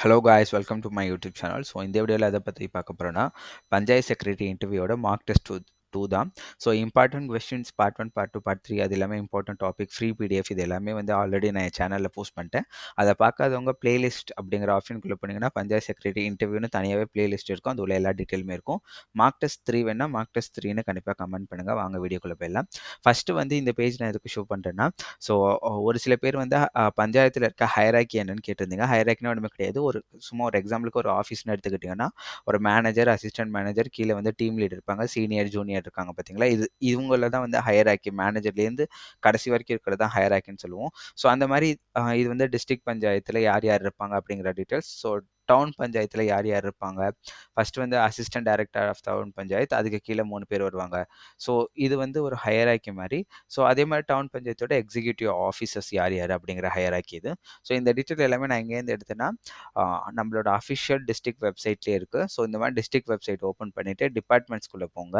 Hello guys welcome to my YouTube channel so இந்த வீடியோவில் எதை பற்றி பார்க்க போகிறோன்னா பஞ்சாயத்து செக்ரட்டரி இன்டர்வியூவோட மார்க் டெஸ்ட் டூ தான். So important questions part one part two part three அது எல்லாமே இம்பார்ட்டன்ட் டாபிக் ஃப்ரீ பிடிஎஃப் இது எல்லாமே வந்து ஆல்ரெடி நான் என் சேனலில் போஸ்ட் பண்ணிட்டேன். அதை பார்க்காதவங்க பிளேலிஸ்ட் அப்படிங்கிற ஆப்ஷனுக்குள்ளே போனீங்கன்னா பஞ்சாயத்து செக்ரட்டரி இன்டர்வியூன்னு தனியாகவே பிளேலிஸ்ட் இருக்கும். அது உள்ள எல்லா டீட்டெயிலுமே இருக்கும். மார்க் டெஸ்ட் த்ரீ வேணால் மார்க் டெஸ்ட் த்ரீன்னு கண்டிப்பாக கமெண்ட் பண்ணுங்கள் வாங்க வீடியோக்குள்ளே போயிடலாம். ஃபஸ்ட்டு வந்து இந்த பேஜ் நான் எதுக்கு ஷோ பண்ணுறேன்னா ஸோ ஒரு சில பேர் வந்து பஞ்சாயத்தில் இருக்க ஹைராக்கி என்னன்னு கேட்டிருந்தீங்க. ஹைராக்கினா ஒன்றுமே கிடையாது. ஒரு சும்மா ஒரு எக்ஸாம்பிளுக்கு ஒரு ஆஃபீஸ்னு எடுத்துக்கிட்டிங்கன்னா ஒரு மேனேஜர் அசிஸ்டன்ட் மேனேஜர் கீழே வந்து டீம் லீடர் இருப்பாங்க. சீனியர் ஜூனியர் இருக்காங்க பார்த்தீங்களா? இது இவங்கள தான் வந்து ஹையராக்கி மேனேஜர்லேருந்து கடைசி வரைக்கும் இருக்கிறது தான் ஹையராக்கின்னு சொல்லுவோம். ஸோ அந்த மாதிரி இது வந்து டிஸ்ட்ரிக்ட் பஞ்சாயத்தில் யார் யார் இருப்பாங்க அப்படிங்கிற டீட்டெயில்ஸ் ஸோ டவுன் பஞ்சாயத்தில் யார் யார் இருப்பாங்க? ஃபர்ஸ்ட் வந்து assistant director of town panchayat அதுக்கு கீழே மூணு பேர் வருவாங்க. ஸோ இது வந்து ஒரு ஹையராக்கி மாதிரி. ஸோ அதே மாதிரி டவுன் பஞ்சாயத்தோட எக்ஸிக்யூட்டிவ் ஆஃபீஸர்ஸ் யார் யார் அப்படிங்கிற ஹையராக்கி இது. ஸோ இந்த டீட்டெயில் எல்லாமே நான் எங்கேருந்து எடுத்தேன்னா நம்மளோட அஃபிஷியல் டிஸ்ட்ரிக்ட் வெப்சைட்லேயே இருக்குது ஸோ இந்த மாதிரி டிஸ்ட்ரிக்ட் வெப்சைட் ஓப்பன் பண்ணிவிட்டு டிபார்ட்மெண்ட்ஸ்குள்ளே போங்க.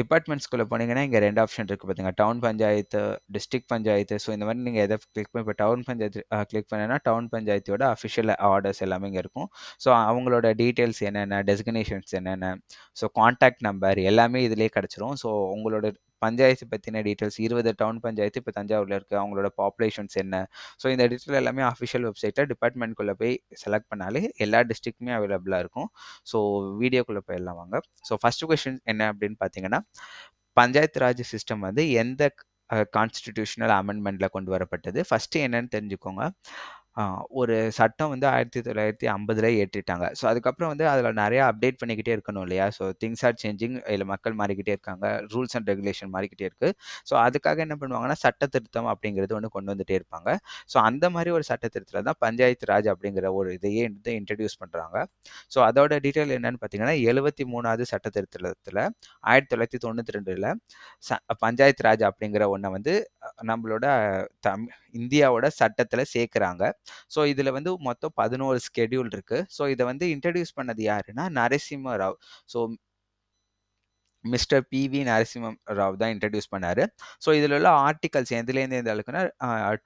டிபார்ட்மெண்ட்ஸ்குள்ளே போனீங்கன்னா இங்கே ரெண்டு ஆப்ஷன் இருக்குது பார்த்தீங்க town panchayat district panchayat. So இந்த மாதிரி நீங்கள் எதை கிளிக் பண்ணி இப்போ டவுன் பஞ்சாயத்து கிளிக் பண்ணீங்கன்னா டவுன் பஞ்சாயத்தோட அஃபிஷியல் ஆர்டர்ஸ் எல்லாமே இங்கே இருக்கும். ஸோ அவங்களோட டீட்டெயில்ஸ் என்னென்ன டெசிக்னேஷன்ஸ் என்னென்ன ஸோ காண்டாக்ட் நம்பர் எல்லாமே இதிலே கிடச்சிரும். ஸோ உங்களோட பஞ்சாயத்து பற்றின டீட்டெயில்ஸ் இருபது டவுன் பஞ்சாயத்து இப்போ தஞ்சாவூரில் இருக்குது அவங்களோட பாப்புலேஷன்ஸ் என்ன? ஸோ இந்த டீட்டெயில் எல்லாமே அஃபிஷியல் வெப்சைட்டை டிபார்ட்மெண்ட்குள்ளே போய் செலக்ட் பண்ணாலே எல்லா டிஸ்ட்ரிக்ட்டுமே அவைலபிளாக இருக்கும். ஸோ வீடியோக்குள்ளே போயிடலாம் வாங்க. ஸோ ஃபஸ்ட்டு கொஷின் என்ன அப்படின்னு பார்த்தீங்கன்னா பஞ்சாயத்து ராஜ் சிஸ்டம் வந்து எந்த கான்ஸ்டிடியூஷனல் அமெண்ட்மெண்ட்டில் கொண்டு வரப்பட்டது? ஃபஸ்ட்டு என்னன்னு தெரிஞ்சுக்கோங்க. ஒரு சட்டம் வந்து ஆயிரத்தி தொள்ளாயிரத்தி ஐம்பதுல ஏற்றிட்டாங்க ஸோ அதுக்கப்புறம் வந்து அதில் நிறைய அப்டேட் பண்ணிக்கிட்டே இருக்கணும் இல்லையா? ஸோ திங்ஸ் ஆர் சேஞ்சிங் இல்லை மக்கள் மாறிக்கிட்டே இருக்காங்க. ரூல்ஸ் அண்ட் ரெகுலேஷன் மாறிக்கிட்டே இருக்கு. ஸோ அதுக்காக என்ன பண்ணுவாங்கன்னா சட்ட திருத்தம் அப்படிங்கிறது ஒன்று கொண்டு வந்துட்டே இருப்பாங்க. ஸோ அந்த மாதிரி ஒரு சட்ட திருத்தத்தில் தான் பஞ்சாயத்து ராஜ் அப்படிங்கிற ஒரு இதையே வந்து இன்ட்ரடியூஸ் பண்ணுறாங்க ஸோ அதோட டீட்டெயில் என்னன்னு பார்த்தீங்கன்னா எழுபத்தி மூணாவது சட்ட திருத்தத்தில் ஆயிரத்தி தொள்ளாயிரத்தி தொண்ணூற்றி ரெண்டில் ச பஞ்சாயத்து ராஜ் அப்படிங்கிற ஒன்றை வந்து நம்மளோட தம் இந்தியாவோட சட்டத்தில் சேர்க்குறாங்க. ஸோ இதில் வந்து மொத்தம் பதினோரு ஸ்கெடியூல் இருக்கு. ஸோ இதை வந்து இன்ட்ரடியூஸ் பண்ணது யாருன்னா Narasimha Rao. So mister PV Narasimha Rao தான் இன்ட்ரடியூஸ் பண்ணாரு. ஸோ இதில் உள்ள ஆர்டிகல்ஸ் எதுலேருந்து எந்த அளவுக்குன்னா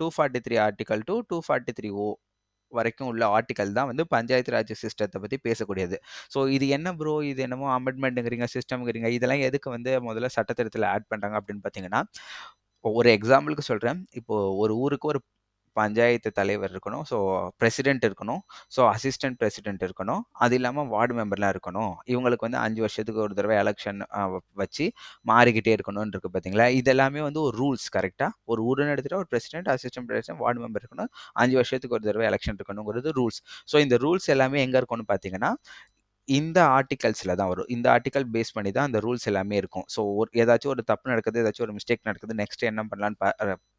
two forty three article to two forty three O வரைக்கும் உள்ள ஆர்டிக்கல் தான் வந்து பஞ்சாயத்து ராஜ் சிஸ்டத்தை பற்றி பேசக்கூடியது. ஸோ இது என்ன ப்ரோ இது என்னமோ அமெண்ட்மெண்ட்டுங்கிறீங்க சிஸ்டம்ங்கிறீங்க இதெல்லாம் எதுக்கு வந்து முதல்ல சட்டத்திட்டத்தில் ஆட் பண்ணுறாங்க அப்படின்னு பார்த்தீங்கன்னா ஒரு எக்ஸாம்பிளுக்கு சொல்கிறேன் இப்போ ஒரு ஊருக்கு ஒரு பஞ்சாயத்து தலைவர் இருக்கணும். ஸோ பிரசிடென்ட் இருக்கணும். ஸோ அசிஸ்டன்ட் பிரசிடென்ட் இருக்கணும். அது இல்லாமல் வார்டு மெம்பர்லாம் இருக்கணும். இவங்களுக்கு வந்து அஞ்சு வருஷத்துக்கு ஒரு தடவை எலெக்ஷன் வச்சு மாறிக்கிட்டே இருக்கணும்னு இருக்குது பார்த்தீங்களா இதெல்லாமே வந்து ஒரு ரூல்ஸ் கரெக்டாக ஒரு ஊருன்னு எடுத்துகிட்டா ஒரு president assistant president ward member இருக்கணும். அஞ்சு வருஷத்துக்கு ஒரு தடவை எலெக்ஷன் இருக்கணுங்கிறது ரூல்ஸ் ஸோ இந்த ரூல்ஸ் எல்லாமே எங்கே இருக்கணும்னு பார்த்தீங்கன்னா இந்த ஆர்டிகல்ஸில் தான் வரும். இந்த ஆர்டிகல் பேஸ் பண்ணி தான் அந்த ரூல்ஸ் எல்லாமே இருக்கும். ஸோ ஒரு ஏதாச்சும் ஒரு தப்பு நடக்குது ஏதாச்சும் ஒரு மிஸ்டேக் நடக்குது நெக்ஸ்ட் என்ன பண்ணலான்னு பா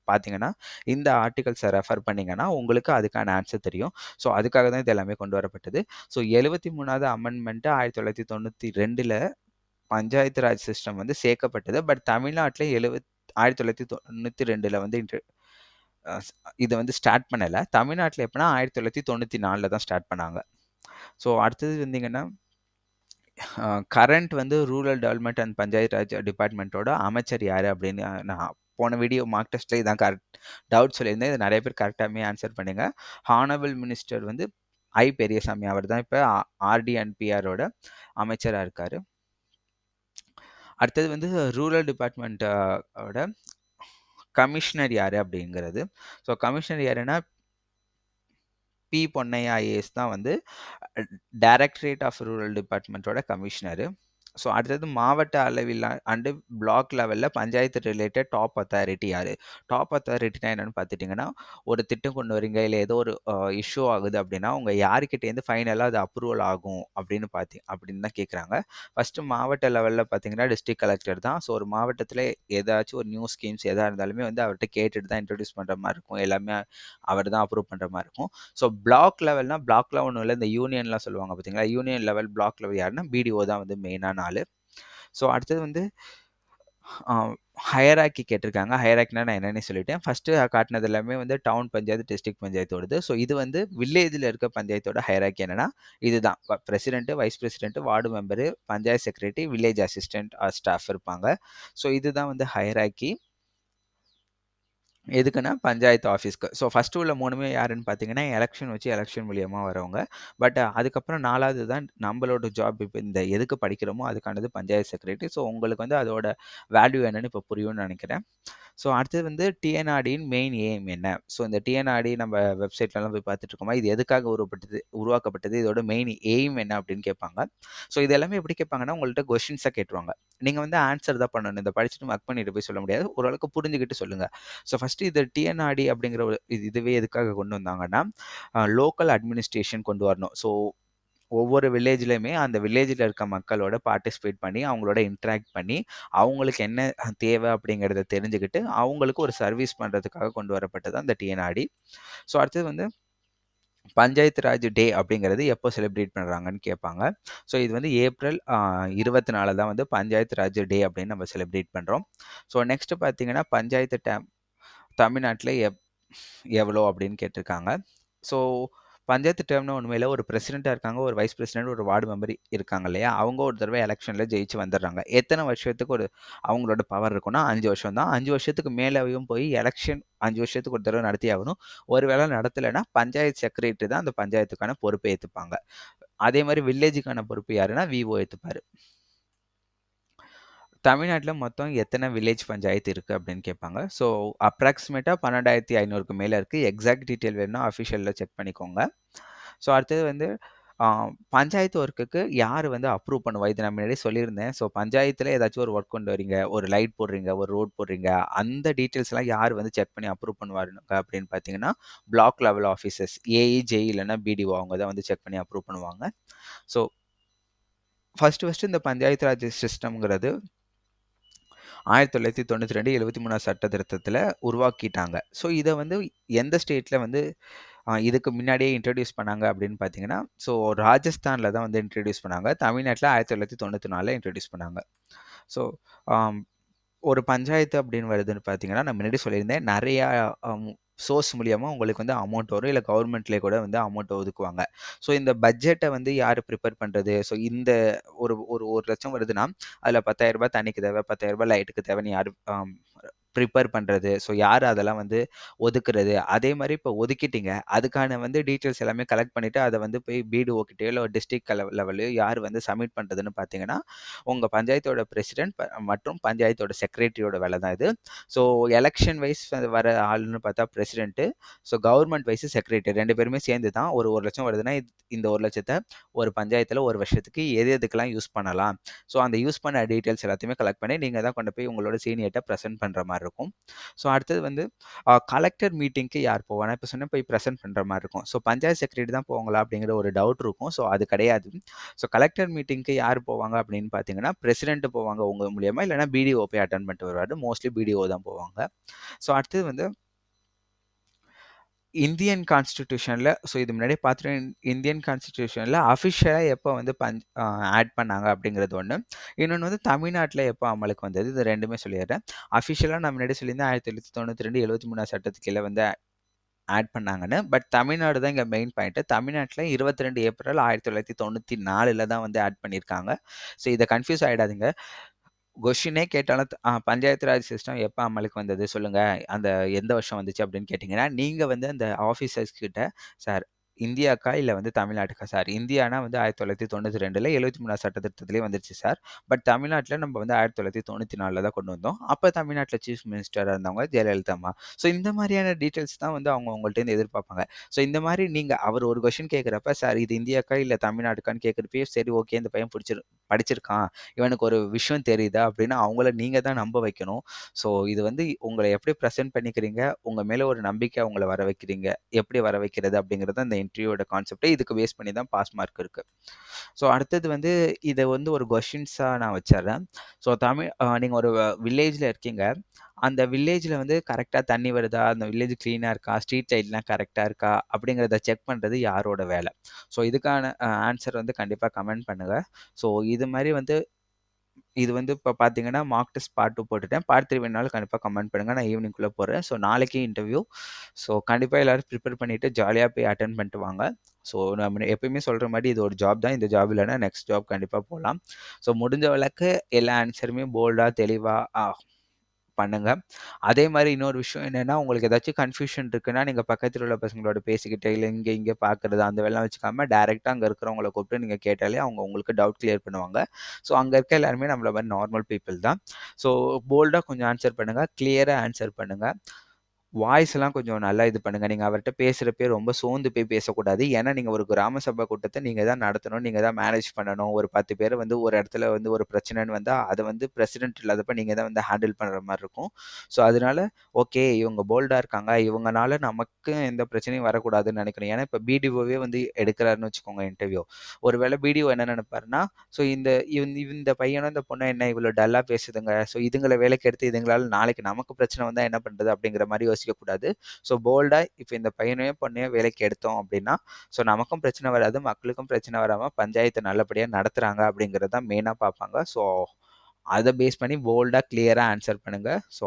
பார்த்தீங்கன்னா இந்த ஆர்டிகல்ஸை ரெஃபர் பண்ணிங்கன்னா உங்களுக்கு அதுக்கான ஆன்சர் தெரியும். ஸோ அதுக்காக தான் இது எல்லாமே கொண்டு வரப்பட்டது. ஸோ எழுபத்தி மூணாவது அமெண்ட்மெண்ட்டு ஆயிரத்தி தொள்ளாயிரத்தி தொண்ணூற்றி ரெண்டில் பஞ்சாயத்து ராஜ் சிஸ்டம் வந்து சேர்க்கப்பட்டது. பட் தமிழ்நாட்டில் எழுபத் ஆயிரத்தி தொள்ளாயிரத்தி தொண்ணூற்றி ரெண்டில் வந்து இன்ட்ர இதை வந்து ஸ்டார்ட் பண்ணலை. தமிழ்நாட்டில் எப்படின்னா ஆயிரத்தி தொள்ளாயிரத்தி தொண்ணூற்றி நாலில் தான் ஸ்டார்ட் பண்ணாங்க. ஸோ அடுத்தது வந்தீங்கன்னா கரண்ட் வந்து rural development and panchayat Raj டிபார்ட்மெண்ட்டோட அமைச்சர் யார் அப்படின்னு நான் போன வீடியோ மார்க் டெஸ்ட்டில் இதான் கரெக்ட் டவுட் சொல்லியிருந்தேன். இது நிறைய பேர் கரெக்டாகவே ஆன்சர் பண்ணுங்க. ஹானபிள் மினிஸ்டர் வந்து ஐ பெரியசாமி அவர் தான் இப்போ ஆர்டி அண்ட் பிஆரோட அமைச்சராக இருக்கார். அடுத்தது வந்து ரூரல் டிபார்ட்மெண்ட்டோட கமிஷனர் யார் அப்படிங்கிறது. ஸோ கமிஷனர் யாருன்னா பி பொன்னையா ஐஏஎஸ் தான் வந்து டைரக்டரேட் ஆஃப் ரூரல் டிபார்ட்மெண்ட்டோட கமிஷனரு. ஸோ அடுத்தது மாவட்ட அளவில் அண்டு பிளாக் லெவலில் பஞ்சாயத்து ரிலேட்டட் டாப் அத்தாரிட்டி யார்? டாப் அத்தாரிட்டினா என்னென்னு பார்த்துட்டிங்கன்னா ஒரு திட்டம் கொண்டு வரீங்க இல்லை ஏதோ ஒரு இஷ்யூ ஆகுது அப்படின்னா உங்கள் யாருக்கிட்டேருந்து ஃபைனலாக அது அப்ரூவல் ஆகும் அப்படின்னு பார்த்தி அப்படின்னு தான் கேட்குறாங்க ஃபஸ்ட்டு மாவட்ட லெவலில் பார்த்தீங்கன்னா டிஸ்ட்ரிக்ட் கலெக்டர் தான். ஸோ ஒரு மாவட்டத்தில் ஏதாச்சும் ஒரு நியூ ஸ்கீம்ஸ் எதாக இருந்தாலுமே வந்து அவர்கிட்ட கேட்டுட்டு தான் இன்ட்ரடியூஸ் பண்ணுற மாதிரி இருக்கும். எல்லாமே அவர் தான் அப்ரூவ் பண்ணுற மாதிரி இருக்கும். ஸோ பிளாக் லெவல்னால் பிளாக்ல ஒன்றும் இல்லை. இந்த யூனியன்லாம் சொல்லுவாங்க பார்த்தீங்களா யூனியன் லெவல் பிளாக் லெவல் யாருன்னா பிடிஓ தான் வந்து மெயினான நாலு. ஸோ அடுத்தது வந்து ஹயராக்கி கேட்டிருக்காங்க. ஹயராக்கினா நான் என்னென்னு சொல்லிட்டேன். ஃபஸ்ட்டு காட்டினது எல்லாமே வந்து டவுன் பஞ்சாயத்து டிஸ்ட்ரிக்ட் பஞ்சாயத்தோடது. ஸோ இது வந்து வில்லேஜில் இருக்க பஞ்சாயத்தோட ஹயராக்கி என்னன்னா இதுதான். President vice president ward member panchayat secretary village assistant staff இருப்பாங்க. ஸோ இதுதான் வந்து ஹயராக்கி எதுக்குன்னா பஞ்சாயத்து ஆஃபீஸ்க்கு. ஸோ ஃபஸ்ட்டு உள்ள மூணுமே யாருன்னு பார்த்தீங்கன்னா, எலெக்ஷன் வச்சு எலெக்ஷன் மூலியமாக வரவங்க. பட் அதுக்கப்புறம் நாலாவது தான் நம்மளோட ஜாப் இப்போ இந்த எதுக்கு படிக்கிறோமோ அதுக்கானது பஞ்சாயத்து செக்ரட்டரி. ஸோ உங்களுக்கு வந்து அதோட வேல்யூ என்னன்னு இப்போ புரியும்னு நினைக்கிறேன் ஸோ அடுத்தது வந்து டிஎன்ஆர்டியின் மெயின் எய்ம் என்ன? ஸோ இந்த டிஎன்ஆர்டி நம்ம வெப்சைட்லலாம் போய் பார்த்துட்டு இருக்கோமா, இது எதுக்காக உருவப்பட்டது உருவாக்கப்பட்டது? இதோட மெயின் எய்ம் என்ன? அப்படின்னு கேட்பாங்க. ஸோ இது எல்லாமே எப்படி கேட்பாங்கன்னா, உங்கள்கிட்ட கொஷின்ஸாக கேட்டுருவாங்க. நீங்கள் வந்து ஆன்சர் தான் பண்ணணும். இந்த படிச்சுட்டு மக் பண்ணிட்டு போய் சொல்ல முடியாது. ஓரளவுக்கு புரிஞ்சுக்கிட்டு சொல்லுங்க. ஸோ ஃபஸ்ட்டு இது டிஎன்ஆர்டி அப்படிங்கிற ஒரு இது இதுவே எதுக்காக கொண்டு வந்தாங்கன்னா, லோக்கல் அட்மினிஸ்ட்ரேஷன் கொண்டு வரணும். ஸோ ஒவ்வொரு வில்லேஜ்லையுமே அந்த வில்லேஜில் இருக்க மக்களோட பார்ட்டிசிபேட் பண்ணி, அவங்களோட இன்ட்ராக்ட் பண்ணி, அவங்களுக்கு என்ன தேவை அப்படிங்கிறத தெரிஞ்சுக்கிட்டு, அவங்களுக்கு ஒரு சர்வீஸ் பண்ணுறதுக்காக கொண்டு வரப்பட்டது அந்த டிஎன்ஆர்டி. ஸோ அடுத்தது வந்து பஞ்சாயத்து ராஜ் டே அப்படிங்கிறது எப்போ செலிப்ரேட் பண்ணுறாங்கன்னு கேட்பாங்க. ஸோ இது வந்து ஏப்ரல் இருபத்தி நாலு தான் வந்து பஞ்சாயத்து ராஜ் டே அப்படின்னு நம்ம செலிப்ரேட் பண்ணுறோம் ஸோ நெக்ஸ்ட் பார்த்தீங்கன்னா, பஞ்சாயத்து டேம் தமிழ்நாட்டில் எப் எவ்வளோ அப்படின்னு கேட்டிருக்காங்க. ஸோ பஞ்சாயத்து டேர்ம்னா உண்மையில் ஒரு பிரசிடெண்ட்டாக இருக்காங்க, ஒரு வைஸ் பிரசிடென்ட், ஒரு வார்டு மெம்பர் இருக்காங்க இல்லையா? அவங்க ஒரு தடவை எலெக்ஷனில் ஜெயிச்சு வந்துடுறாங்க. எத்தனை வருஷத்துக்கு ஒரு அவங்களோட பவர் இருக்குன்னா அஞ்சு வருஷம் தான். அஞ்சு வருஷத்துக்கு மேலேயும் போய் எலெக்ஷன் அஞ்சு வருஷத்துக்கு ஒரு தடவை நடத்தி ஆகணும். ஒரு வேளை நடத்தலைன்னா பஞ்சாயத்து செக்ரட்டரி தான் அந்த பஞ்சாயத்துக்கான பொறுப்பை ஏற்றுப்பாங்க அதே மாதிரி வில்லேஜுக்கான பொறுப்பு யாருன்னா விஓ ஏற்றுப்பார் தமிழ்நாட்டில் மொத்தம் எத்தன வில்லேஜ் பஞ்சாயத்து இருக்கு அப்படின்னு கேட்பாங்க. ஸோ அப்ராக்ஸிமேட்டா 12,500க்கு மேல இருக்கு. எக்ஸாக்ட் டீட்டெயில் வேணும்னா அஃபிஷியல்ல செக் பண்ணிக்கோங்க. ஸோ அடுத்தது வந்து அ பஞ்சாயத்து ஒர்க்குக்கு யார் வந்து அப்ரூவ் பண்ணுவா? இது நான் முன்னாடியே சொல்லியிருந்தேன். ஸோ பஞ்சாயத்துல ஏதாச்சும் ஒரு ஒர்க் கொண்டு வரீங்க, ஒரு லைட் போடுறீங்க, ஒரு ரோட் போடுறீங்க. அந்த டீட்டெயில்ஸ்லாம் யார் வந்து செக் பண்ணி அப்ரூவ் பண்ணுவாருங்க அப்படின்னு பார்த்தீங்கன்னா, block level officers AE, JE இல்லன்னா பிடிஓ அவங்க தான் வந்து செக் பண்ணி அப்ரூவ் பண்ணுவாங்க. ஸோ ஃபர்ஸ்ட்டு ஃபர்ஸ்ட்டு இந்த பஞ்சாயத்து ராஜ் சிஸ்டம்ங்கிறது 1992 73ஆம் சட்ட திருத்தத்தில் உருவாக்கிட்டாங்க. ஸோ இதை வந்து எந்த ஸ்டேட்ல வந்து இதுக்கு முன்னாடியே இன்ட்ரடியூஸ் பண்ணாங்க அப்படின்னு பார்த்தீங்கன்னா, ஸோ ராஜஸ்தானில் தான் வந்து இன்ட்ரடியூஸ் பண்ணாங்க. தமிழ்நாட்டில் ஆயிரத்தி தொள்ளாயிரத்தி தொண்ணூற்றி நாலில் இன்ட்ரடியூஸ் பண்ணாங்க. ஸோ ஒரு பஞ்சாயத்து அப்படின்னு வருதுன்னு பார்த்தீங்கன்னா, நான் முன்னாடி சொல்லியிருந்தேன். நிறையா சோர்ஸ் மூலியமாக உங்களுக்கு வந்து அமௌண்ட் வரும். இல்லை கவர்மெண்ட்லேயே கூட வந்து அமௌண்ட் ஒதுக்குவாங்க. ஸோ இந்த பட்ஜெட்டை வந்து யார் ப்ரிப்பேர் பண்ணுறது ஸோ இந்த ஒரு ஒரு ஒரு லட்சம் வருதுன்னா, அதில் பத்தாயிரரூபா தண்ணிக்கு தேவை, பத்தாயிரரூபா லைட்டுக்கு தேவைன்னு யார் ப்ரிப்பேர் பண்ணுறது ஸோ யார் அதெல்லாம் வந்து ஒதுக்குறது? அதே மாதிரி இப்போ ஒதுக்கிட்டீங்க. அதுக்கான வந்து டீட்டெயில்ஸ் எல்லாமே கலெக்ட் பண்ணிவிட்டு அதை வந்து போய் பிடிஓ கிட்டயோ, இல்லை டிஸ்ட்ரிக்ட் லெவ யார் வந்து சப்மிட் பண்ணுறதுன்னு பார்த்தீங்கன்னா, உங்கள் பஞ்சாயத்தோட பிரசிடென்ட் மற்றும் பஞ்சாயத்தோட செக்ரட்டரியோட வேலை தான் இது. ஸோ எலெக்ஷன் வைஸ் வர ஆளுன்னு பார்த்தா president so government vice secretary ரெண்டு பேருமே சேர்ந்து தான் ஒரு ஒரு லட்சம் வருதுன்னா, இந்த ஒரு லட்சத்தை ஒரு பஞ்சாயத்தில் ஒரு வருஷத்துக்கு எது எதுக்கெல்லாம் யூஸ் பண்ணலாம்? ஸோ அந்த யூஸ் பண்ண டீட்டெயில்ஸ் எல்லாத்தையுமே கலெக்ட் பண்ணி, நீங்கள் தான் கொண்டு போய் உங்களோட சீனியரை ப்ரெசென்ட் பண்ணுற மாதிரி மாதிரி இருக்கும். ஸோ அடுத்தது வந்து கலெக்டர் மீட்டிங்க்கு யார் போவானா இப்போ சொன்னால் போய் ப்ரெசென்ட் பண்ணுற மாதிரி இருக்கும். ஸோ பஞ்சாயத்து செக்ரட்டரி தான் போவாங்களா? அப்படிங்கிற ஒரு டவுட் இருக்கும். ஸோ அது கிடையாது. ஸோ கலெக்டர் மீட்டிங்க்கு யார் போவாங்க அப்படின்னு பார்த்தீங்கன்னா, பிரசிடென்ட் போவாங்க உங்கள் மூலியமாக இல்லைனா பிடிஓ போய் அட்டன் பண்ணிட்டு வருவார் மோஸ்ட்லி பிடிஓ தான் போவாங்க. ஸோ அடுத்தது வந்து இந்தியன் கான்ஸ்டியூஷனில் ஸோ இது முன்னாடியே பார்த்துட்டு இந்தியன் கான்ஸ்டியூஷனில் அஃபிஷியலாக எப்போ வந்து பஞ் ஆட் பண்ணாங்க அப்படிங்கிறது ஒன்று இன்னொன்று வந்து தமிழ்நாட்டில் எப்போ அமலுக்கு வந்தது? இது ரெண்டுமே சொல்லிடுறேன் அஃபிஷியலாக நான் முன்னாடி சொல்லியிருந்தேன் 1992 73ஆம் சட்டத்துக்கு கீழ வந்து ஆட் பண்ணாங்கன்னு. பட் தமிழ்நாடு தான் இங்கே மெயின் பாயிண்ட்டு தமிழ்நாட்டில் இருபத்தி ரெண்டு ஏப்ரல் 1994ல தான் வந்து ஆட் பண்ணியிருக்காங்க. ஸோ இதை கன்ஃப்யூஸ் ஆகிடாதீங்க கொஷினே கேட்டாலும் பஞ்சாயத்து ராஜ் சிஸ்டம் எப்ப அமலுக்கு வந்தது சொல்லுங்க. அந்த எந்த வருஷம் வந்துச்சு அப்படின்னு கேட்டிங்கன்னா நீங்க வந்து அந்த ஆஃபீஸர்ஸ் கிட்ட சார் இந்தியாக்கா? இல்லை வந்து தமிழ்நாட்டுக்கா சார்? இந்தியானா வந்து 1992ல 73ஆம் சட்ட சட்டத்திட்டத்திலே வந்துருச்சு சார். பட் தமிழ்நாட்டில் நம்ம வந்து 1994ல தான் கொண்டு வந்தோம். அப்போ தமிழ்நாட்டில் சீஃப் மினிஸ்டராக இருந்தவங்க ஜெயலலிதா அம்மா. ஸோ இந்த மாதிரியான டீட்டெயில்ஸ் தான் வந்து அவங்க உங்கள்ட்டருந்து எதிர்பார்ப்பாங்க. ஸோ இந்த மாதிரி நீங்கள் அவர் ஒரு கொஷின் கேட்குறப்ப சார் இது இந்தியாக்கா? இல்லை தமிழ்நாட்டுக்கான்னு கேட்கிறப்பயே, சரி ஓகே இந்த பையன் பிடிச்சிரு படிச்சிருக்கான். இவனுக்கு ஒரு விஷயம் தெரியுதா? அப்படின்னு அவங்கள நீங்கள் தான் நம்ப வைக்கணும். ஸோ இது வந்து உங்களை எப்படி ப்ரெசென்ட் பண்ணிக்கிறீங்க? உங்கள் மேலே ஒரு நம்பிக்கை அவங்கள வர வைக்கிறீங்க. எப்படி வர வைக்கிறது? அப்படிங்கிறது அந்த இன்டர்வியூவோட கான்செப்ட்டே. இதுக்கு பேஸ் பண்ணி தான் பாஸ் மார்க் இருக்கு. ஸோ அடுத்தது வந்து இதை வந்து ஒரு கொஷின்ஸாக நான் வச்சிடுறேன் ஸோ தமிழ் நீங்கள் ஒரு வில்லேஜில் இருக்கீங்க. அந்த வில்லேஜில் வந்து கரெக்டாக தண்ணி வருதா? அந்த வில்லேஜ் க்ளீனாக இருக்கா? ஸ்ட்ரீட் லைட்லாம் கரெக்டாக இருக்கா? அப்படிங்கிறத செக் பண்ணுறது யாரோட வேலை ஸோ இதுக்கான ஆன்சர் வந்து கண்டிப்பாக கமெண்ட் பண்ணுங்க. ஸோ இது மாதிரி வந்து இது வந்து இப்போ பார்த்தீங்கன்னா, மார்க் டெஸ்ட் பார்ட் டூ போட்டுட்டேன். பார்ட் த்ரீ வேணாலும் கண்டிப்பாக கமெண்ட் பண்ணுங்கள் நான் ஈவினிங்குள்ளே போகிறேன் ஸோ நாளைக்கு இன்டர்வியூ. ஸோ கண்டிப்பாக எல்லோரும் ப்ரிப்பேர் பண்ணிவிட்டு ஜாலியாக போய் அட்டன் பண்ணிட்டு வாங்க. ஸோ நம்ம எப்பயுமே சொல்கிற மாதிரி இது ஒரு ஜாப் தான். இந்த ஜாப் இல்லைன்னா நெக்ஸ்ட் ஜாப் கண்டிப்பாக போகலாம் ஸோ முடிஞ்ச அளவுக்கு எல்லா ஆன்சருமே போல்டா, தெளிவாக பண்ணுங்க. அதே மாதிரி இன்னொரு விஷயம் என்னன்னா, உங்களுக்கு ஏதாச்சும் கன்ஃப்யூஷன் இருக்குன்னா, நீங்க பக்கத்தில் உள்ள பசங்களோட பேசிக்கிட்டே இல்லை இங்க இங்கே பார்க்கறது அந்த வேலைலாம் வச்சுக்காம, டைரக்ட்டா அங்க இருக்கிறவங்கள கூப்பிட்டு நீங்க கேட்டாலே, அவங்க உங்களுக்கு டவுட் கிளியர் பண்ணுவாங்க. ஸோ அங்க இருக்க எல்லாருமே நம்மள மாதிரி நார்மல் பீப்புள் தான். ஸோ போல்டா கொஞ்சம் ஆன்சர் பண்ணுங்க. கிளியரா ஆன்சர் பண்ணுங்க. வாய்ஸ்லாம் கொஞ்சம் நல்லா இது பண்ணுங்க. நீங்க அவர்ட்ட பேசுறப்பயே ரொம்ப சோர்ந்து போய் பேசக்கூடாது. ஏன்னா, நீங்க ஒரு கிராம சபை கூட்டத்த நீங்க தான் நடத்தணும். நீங்க தான் மேனேஜ் பண்ணணும். ஒரு 10 பேர் வந்து ஒரு இடத்துல வந்து ஒரு பிரச்சனைன்னு வந்தா, அத வந்து பிரசிடென்ட் இல்லாதப்ப நீங்க தான் வந்து ஹேண்டில் பண்ற மாரி இருக்கும். ஸோ அதனால, ஓகே இவங்க போல்டா இருக்காங்க. இவங்கனால நமக்கு எந்த பிரச்சனையும் வரக்கூடாதுன்னு நெனைக்கணும். ஏன்னா, இப்ப பிடிஓவே வந்து எடுக்கிறாருன்னு வச்சுக்கோங்க இன்டர்வியூ. ஒருவேள பிடிஓ என்ன நெனைப்பாருன்னா, ஸோ இந்த இந் இந்த பையனும், இந்த பொண்ணும் என்ன இவ்வளோ டல்லா பேசுதுங்க. ஸோ இதுங்கள வேலைக்கு எடுத்து இதுங்களால நாளைக்கு நமக்கு பிரச்சனை வந்தா என்ன பண்றது? அப்படிங்கிற மாரி யோசிக்கக்கூடாது. ஸோ போல்டா இப்ப இந்த பையனையும், பொண்ணையும் வேலைக்கு எடுத்தோம் அப்படின்னா, ஸோ நமக்கும் பிரச்சனை வராது. மக்களுக்கும் பிரச்சனை வராம பஞ்சாயத்தை நல்லபடியா நடத்துறாங்க அப்படிங்கிறது தான் மெயினா பார்ப்பாங்க. ஸோ அத பேஸ் பண்ணி போல்டா, கிளியரா ஆன்சர் பண்ணுங்க. ஸோ